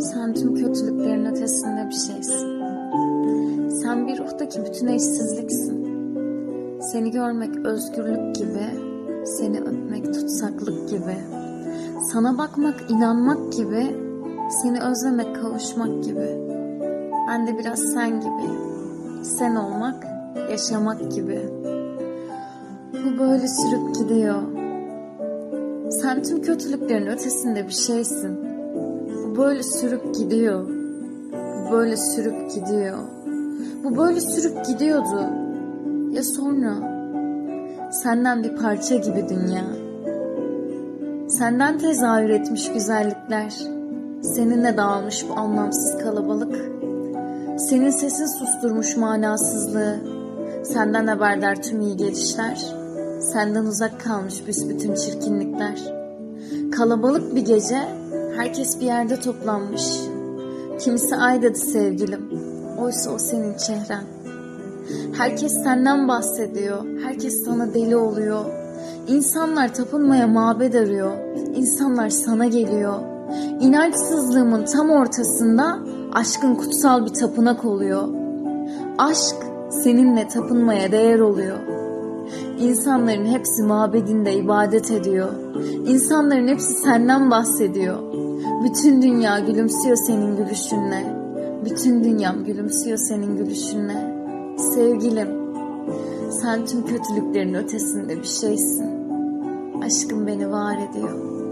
Sen tüm kötülüklerin ötesinde bir şeysin. Sen bir ruhtaki bütün eşsizliksin. Seni görmek özgürlük gibi, seni öpmek tutsaklık gibi. Sana bakmak inanmak gibi, seni özlemek kavuşmak gibi. Ben de biraz sen gibiyim. Sen olmak, yaşamak gibi. Bu böyle sürüp gidiyor. Sen tüm kötülüklerin ötesinde bir şeysin. Bu böyle sürüp gidiyor. Bu böyle sürüp gidiyor. Bu böyle sürüp gidiyordu. Ya sonra? Senden bir parça gibi dünya. Senden tezahür etmiş güzellikler. Seninle dağılmış bu anlamsız kalabalık. Senin sesin susturmuş manasızlığı. Senden haberdar tüm iyi gelişler. Senden uzak kalmış büsbütün çirkinlikler. Kalabalık bir gece herkes bir yerde toplanmış. Kimisi ay dedi sevgilim. Oysa o senin çehren. Herkes senden bahsediyor. Herkes sana deli oluyor. İnsanlar tapınmaya mabed arıyor. İnsanlar sana geliyor. İnançsızlığımın tam ortasında aşkın kutsal bir tapınak oluyor. Aşk seninle tapınmaya değer oluyor. İnsanların hepsi mabedinde ibadet ediyor. İnsanların hepsi senden bahsediyor. Bütün dünya gülümsüyor senin gülüşünle. Bütün dünyam gülümsüyor senin gülüşünle. Sevgilim, sen tüm kötülüklerin ötesinde bir şeysin. Aşkım beni var ediyor.